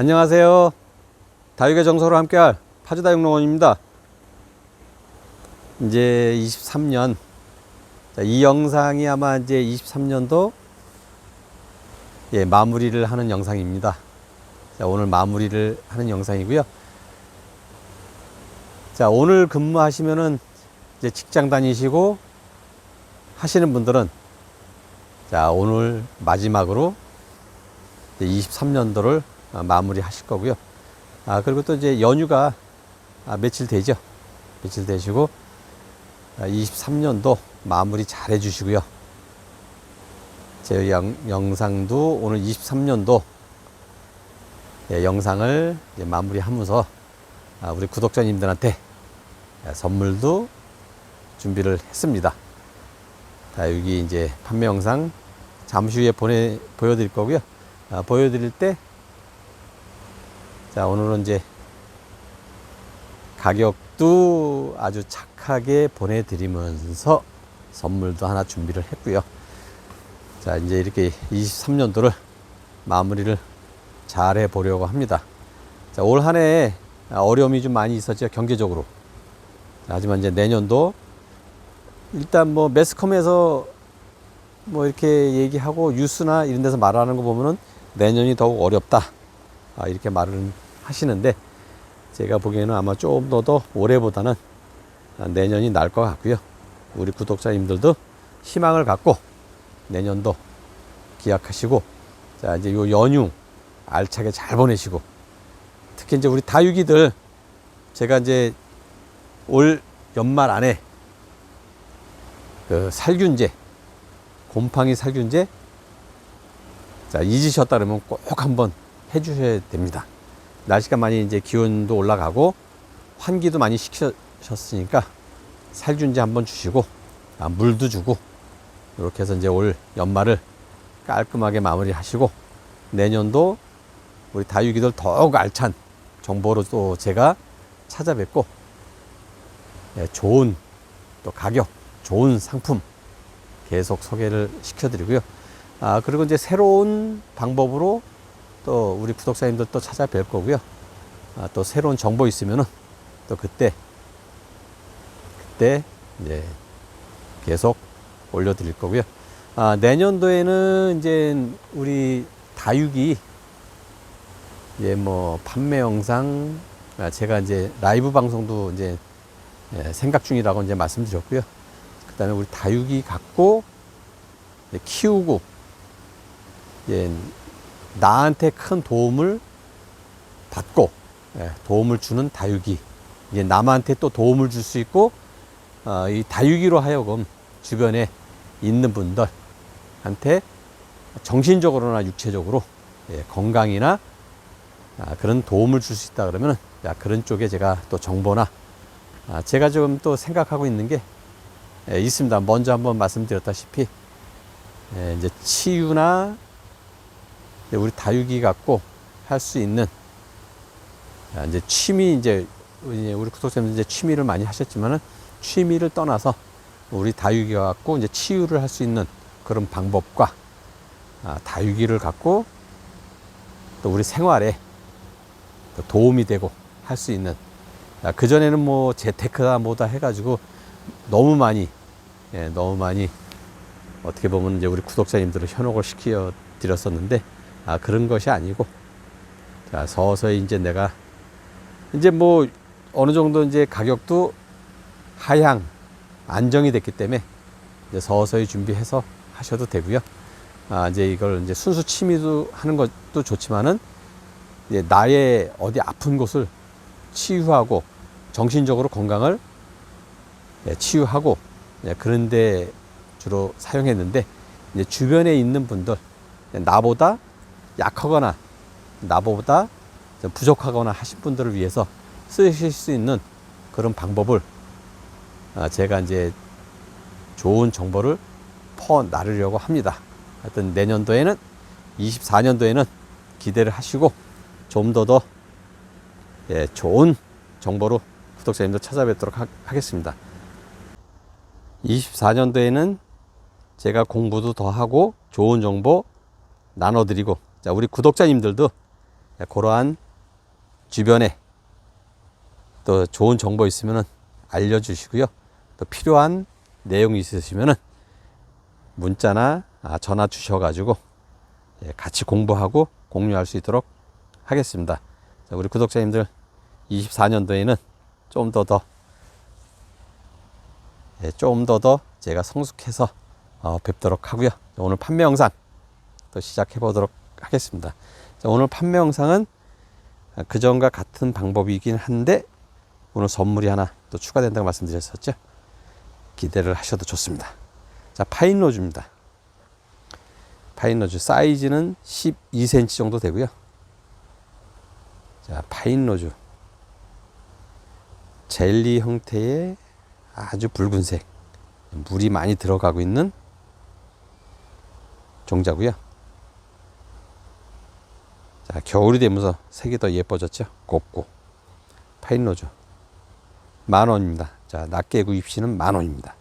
안녕하세요. 다육의 정서로 함께할 파주다육농원입니다. 이제 23년 자, 이 영상이 아마 이제 23년도 예, 마무리를 하는 영상입니다. 자, 오늘 마무리를 하는 영상이고요. 자, 오늘 근무하시면은 이제 직장 다니시고 하시는 분들은 자, 오늘 마지막으로 23년도를 마무리 하실 거고요. 아, 그리고 또 이제 연휴가 아, 며칠 되죠. 며칠 되시고 아, 23년도 마무리 잘 해주시고요. 제 영, 영상도 오늘 23년도 예, 영상을 마무리하면서 아, 우리 구독자님들한테 예, 선물도 준비를 했습니다. 자, 여기 이제 판매 영상 잠시 후에 보내 보여드릴 거고요. 아, 보여드릴 때, 자, 오늘은 이제 가격도 아주 착하게 보내드리면서 선물도 하나 준비를 했고요. 자, 이제 이렇게 23년도를 마무리를 잘 해보려고 합니다. 자, 올 한 해 어려움이 좀 많이 있었죠, 경제적으로. 자, 하지만 이제 내년도 일단 뭐 매스컴에서 뭐 이렇게 얘기하고 뉴스나 이런 데서 말하는 거 보면은 내년이 더욱 어렵다. 아, 이렇게 말을 하시는데 제가 보기에는 아마 조금 더 더 올해보다는 내년이 날 것 같고요. 우리 구독자님들도 희망을 갖고 내년도 기약하시고 자, 이제 요 연휴 알차게 잘 보내시고 특히 이제 우리 다육이들 제가 이제 올 연말 안에 그 살균제 곰팡이 살균제 자 잊으셨다 그러면 꼭 한번 해 주셔야 됩니다. 날씨가 많이 이제 기온도 올라가고 환기도 많이 시키셨으니까 살균제 한번 주시고 아, 물도 주고 이렇게 해서 이제 올 연말을 깔끔하게 마무리하시고 내년도 우리 다육이들 더욱 알찬 정보로 또 제가 찾아뵙고 예, 좋은 또 가격 좋은 상품 계속 소개를 시켜드리고요. 아, 그리고 이제 새로운 방법으로 또 우리 구독자님들 또 찾아뵐 거고요. 아, 또 새로운 정보 있으면은 또 그때, 그때 이제 계속 올려드릴 거고요. 아, 내년도에는 이제 우리 다육이 이제 뭐 판매 영상, 아, 제가 이제 라이브 방송도 이제 예, 생각 중이라고 이제 말씀드렸고요. 그 다음에 우리 다육이 갖고 키우고 예, 나한테 큰 도움을 받고 예, 도움을 주는 다육이 이제 남한테 또 도움을 줄 수 있고 어, 이 다육이로 하여금 주변에 있는 분들한테 정신적으로나 육체적으로 예, 건강이나 아, 그런 도움을 줄 수 있다 그러면 야, 그런 쪽에 제가 또 정보나 아, 제가 지금 또 생각하고 있는 게 예, 있습니다. 먼저 한번 말씀드렸다시피 예, 이제 치유나 우리 다육이 갖고 할 수 있는 아, 이제 취미 이제 우리 구독자님들 이제 취미를 많이 하셨지만은 취미를 떠나서 우리 다육이 갖고 이제 치유를 할 수 있는 그런 방법과 아, 다육이를 갖고 또 우리 생활에 또 도움이 되고 할 수 있는 아, 그전에는 뭐 재테크다 뭐다 해가지고 너무 많이 예, 너무 많이 어떻게 보면 이제 우리 구독자님들을 현혹을 시켜 드렸었는데 아 그런 것이 아니고 자 서서히 이제 내가 이제 뭐 어느 정도 이제 가격도 하향 안정이 됐기 때문에 이제 서서히 준비해서 하셔도 되고요. 아 이제 이걸 이제 순수 취미도 하는 것도 좋지만은 이제 나의 어디 아픈 곳을 치유하고 정신적으로 건강을 예, 치유하고 예, 그런데 주로 사용했는데 주변에 있는 분들 나보다 약하거나 나보다 좀 부족하거나 하신 분들을 위해서 쓰실 수 있는 그런 방법을 아, 제가 이제 좋은 정보를 퍼 나르려고 합니다. 하여튼 내년도에는 24년도에는 기대를 하시고 좀 더더 예, 좋은 정보로 구독자님들 찾아뵙도록 하, 하겠습니다. 24년도에는 제가 공부도 더 하고 좋은 정보 나눠드리고 자 우리 구독자님들도 네, 그러한 주변에 또 좋은 정보 있으면 알려주시고요. 또 필요한 내용이 있으시면 문자나 아, 전화 주셔가지고 예, 같이 공부하고 공유할 수 있도록 하겠습니다. 자, 우리 구독자님들 24년도에는 좀 더 더, 예, 좀더 더 제가 성숙해서 어, 뵙도록 하고요. 자, 오늘 판매 영상 또 시작해 보도록 하겠습니다. 자, 오늘 판매 영상은 그전과 같은 방법이긴 한데 오늘 선물이 하나 또 추가된다고 말씀드렸었죠. 기대를 하셔도 좋습니다. 자, 파인 로즈입니다. 파인 로즈 사이즈는 12cm 정도 되고요. 자, 파인 로즈 젤리 형태의 아주 붉은색 물이 많이 들어가고 있는 종자고요. 자, 겨울이 되면서 색이 더 예뻐졌죠. 곱고 파인 로즈 만 원입니다. 자, 낱개 구입 시는 만 원입니다.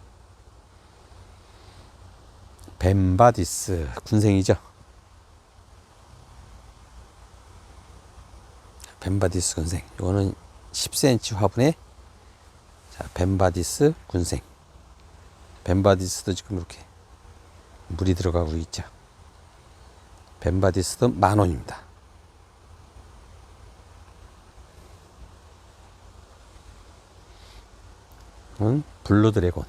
벤바디스 군생이죠. 벤바디스 군생. 이거는 10cm 화분에 자, 벤바디스 군생. 벤바디스도 지금 이렇게 물이 들어가고 있죠. 벤바디스도 만 원입니다. 은 블루 드래곤.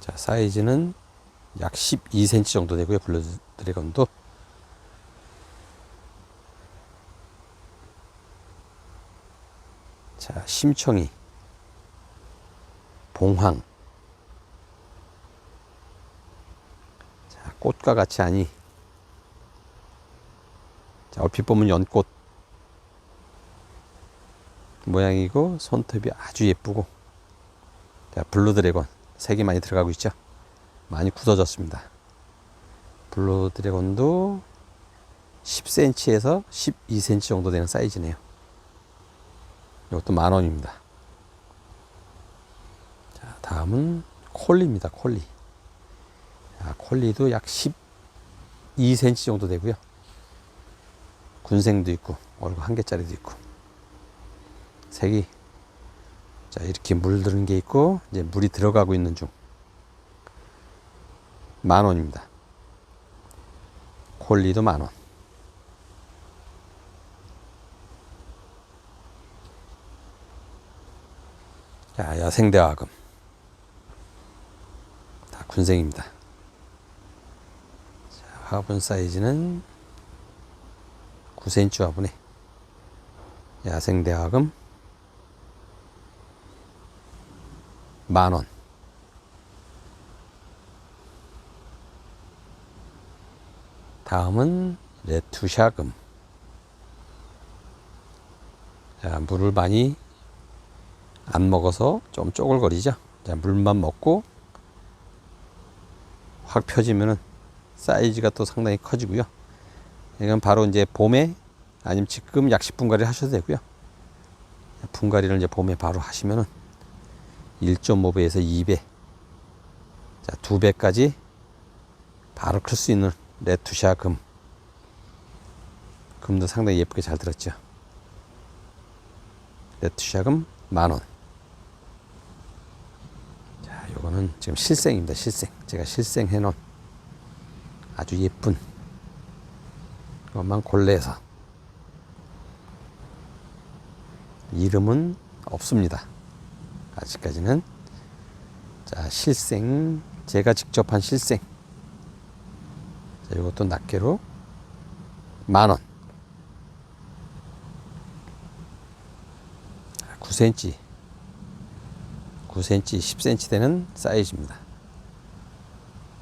자, 사이즈는 약 12cm 정도 되고요. 블루 드래곤도. 자, 심청이. 봉황. 자, 꽃과 같이 하니. 자, 얼핏 보면 연꽃 모양이고 손톱이 아주 예쁘고 자, 블루 드래곤 색이 많이 들어가고 있죠? 많이 굳어졌습니다. 블루 드래곤도 10cm에서 12cm 정도 되는 사이즈네요. 이것도 만원입니다. 자 다음은 콜리입니다 콜리. 자, 콜리도 약 12cm 정도 되고요. 군생도 있고 얼굴 한 개짜리도 있고 색이 자 이렇게 물드는 게 있고 이제 물이 들어가고 있는 중 만 원입니다. 콜리도 만 원. 자 야생대화금 다 군생입니다. 자, 화분 사이즈는 9cm 화분에 야생대화금 만 원. 다음은 레투샤금. 자, 물을 많이 안 먹어서 좀 쪼글거리죠. 자, 물만 먹고 확 펴지면은 사이즈가 또 상당히 커지고요. 이건 바로 이제 봄에 아니면 지금 약 10분가리 하셔도 되고요. 분가리를 이제 봄에 바로 하시면은 1.5배에서 2배. 자, 2배까지 바로 클 수 있는 레투샤 금. 금도 상당히 예쁘게 잘 들었죠. 레투샤 금 만원. 자, 요거는 지금 실생입니다. 실생. 제가 실생 해놓은 아주 예쁜 것만 골래서 이름은 없습니다. 아직까지는. 자 실생. 제가 직접 한 실생. 자 이것도 낱개로 만원. 9cm 9cm 10cm 되는 사이즈입니다.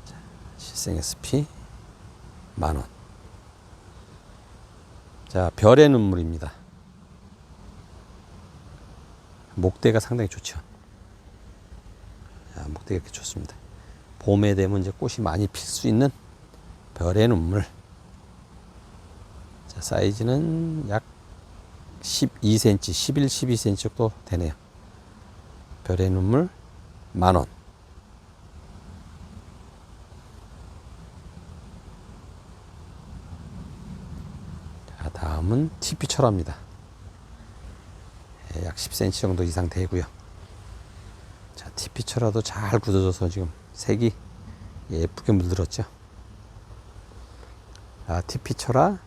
자, 실생 SP 만원. 자 별의 눈물입니다 목대가 상당히 좋죠. 자, 목대가 이렇게 좋습니다. 봄에 되면 이제 꽃이 많이 필 수 있는 별의 눈물. 자, 사이즈는 약 12cm, 11, 12cm 정도 되네요. 별의 눈물 만원. 다음은 철화입니다. 예, 약 10cm 정도 이상 되고요. 자, 철화도 잘 굳어져서 지금 색이 예쁘게 물들었죠. 아, TP 철화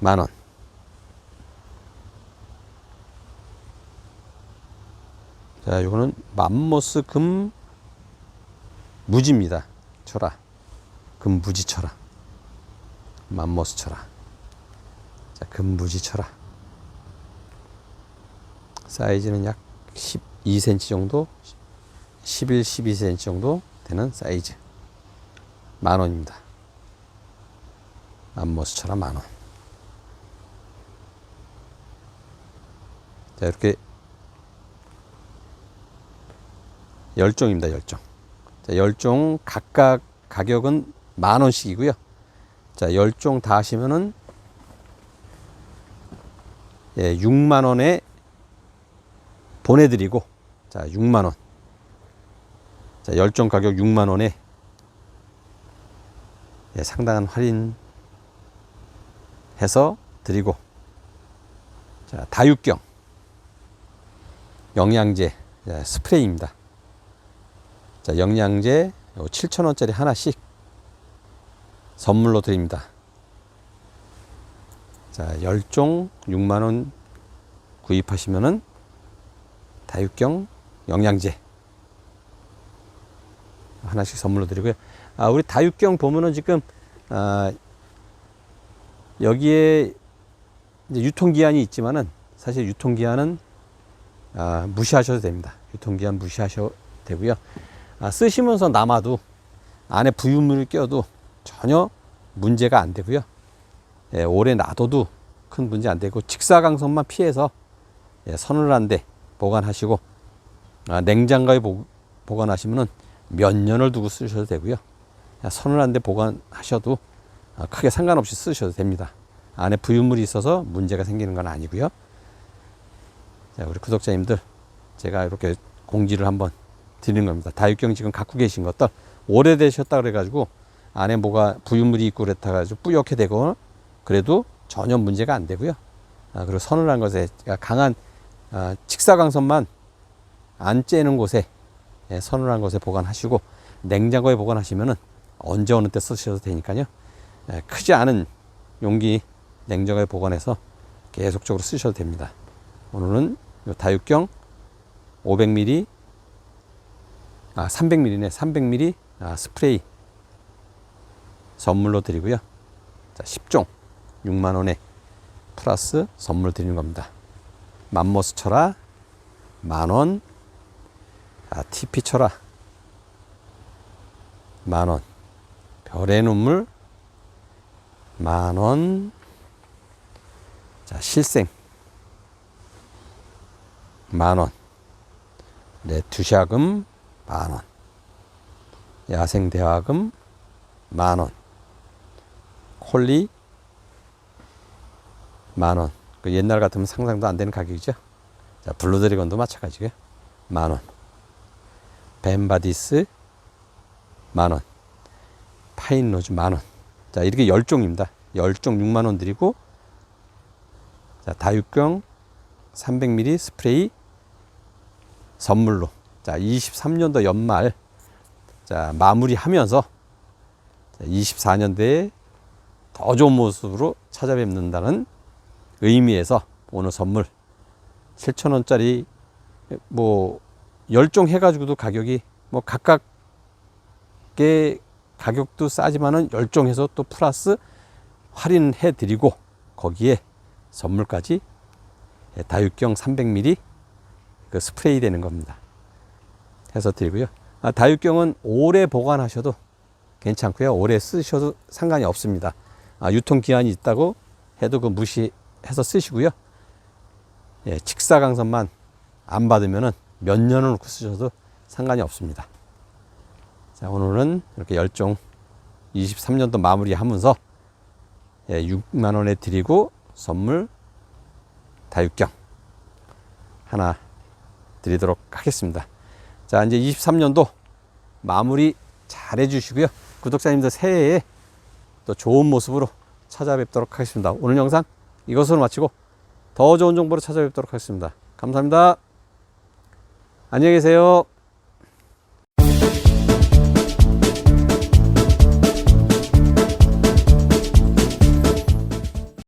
만 원. 자, 요거는 맘모스 금 무지입니다. 철화. 금 무지 철화. 맘모스 철화. 자, 금 무지 철화. 사이즈는 약 12cm 정도, 11, 12cm 정도 되는 사이즈. 만 원입니다. 맘모스 철화 만 원. 자, 이렇게 열종입니다. 열종. 자, 열종 각각 가격은 만 원씩이고요. 자, 열종 다 하시면은 예, 6만 원에 보내드리고 자, 6만 원. 자, 열종 가격 6만 원에 예, 상당한 할인 해서 드리고 자, 다육경 영양제 자, 스프레이입니다. 자, 영양제 7,000원짜리 하나씩 선물로 드립니다. 자, 10종 6만원 구입하시면은 다육경 영양제 하나씩 선물로 드리고요. 아, 우리 다육경 보면은 지금, 아, 여기에 유통기한이 있지만은 사실 유통기한은 아, 무시하셔도 됩니다. 유통기한 무시하셔도 되고요. 아, 쓰시면서 남아도 안에 부유물을 껴도 전혀 문제가 안 되고요. 예, 오래 놔둬도 큰 문제 안 되고 직사광선만 피해서 예, 서늘한데 보관하시고 아, 냉장고에 보, 보관하시면은 몇 년을 두고 쓰셔도 되고요. 야, 서늘한 데 보관하셔도 아, 크게 상관없이 쓰셔도 됩니다. 안에 부유물이 있어서 문제가 생기는 건 아니고요. 자, 우리 구독자님들 제가 이렇게 공지를 한번 드리는 겁니다. 다육경 지금 갖고 계신 것들 오래되셨다 그래가지고 안에 뭐가 부유물이 있고 그랬다 가지고 뿌옇게 되고 그래도 전혀 문제가 안 되고요. 아, 그리고 서늘한 것에 강한 아, 직사광선만 안 쬐는 곳에 예, 서늘한 곳에 보관하시고 냉장고에 보관하시면은 언제 어느 때 쓰셔도 되니까요. 예, 크지 않은 용기 냉장고에 보관해서 계속적으로 쓰셔도 됩니다. 오늘은 요 다육경 500ml 아 300ml네 300ml 아, 스프레이 선물로 드리고요. 자 10종 6만 원에 플러스 선물 드리는 겁니다. 맘모스 쳐라 만 원. 아 TP 쳐라 만 원. 별의 눈물 만 원. 자 실생 만 원. 레투샤금 만 원. 야생 대화금 만 원. 콜리 만 원. 그 옛날 같으면 상상도 안 되는 가격이죠. 자, 블루드래곤도 마찬가지고요. 만 원. 벤바디스 만 원. 파인 로즈 만 원. 자, 이렇게 열종입니다 열종 6만 원 드리고 자, 다육경 300ml 스프레이 선물로 자 23년도 연말 자 마무리하면서 24년도에 더 좋은 모습으로 찾아뵙는다는 의미에서 오늘 선물 7,000원짜리 뭐 열종 해가지고도 가격이 뭐 각각의 가격도 싸지만은 열종해서 또 플러스 할인해 드리고 거기에 선물까지 다육경 300ml 그 스프레이 되는 겁니다. 해서 드리고요. 아, 다육경은 오래 보관하셔도 괜찮고요. 오래 쓰셔도 상관이 없습니다. 아, 유통기한이 있다고 해도 그 무시 해서 쓰시고요. 예, 직사광선만 안 받으면은 몇 년을 놓고 쓰셔도 상관이 없습니다. 자, 오늘은 이렇게 열종 23년도 마무리 하면서 예, 6만 원에 드리고 선물 다육경 하나 드리도록 하겠습니다. 자, 이제 23년도 마무리 잘 해주시고요. 구독자님들 새해에 또 좋은 모습으로 찾아뵙도록 하겠습니다. 오늘 영상 이것으로 마치고 더 좋은 정보로 찾아뵙도록 하겠습니다. 감사합니다. 안녕히 계세요.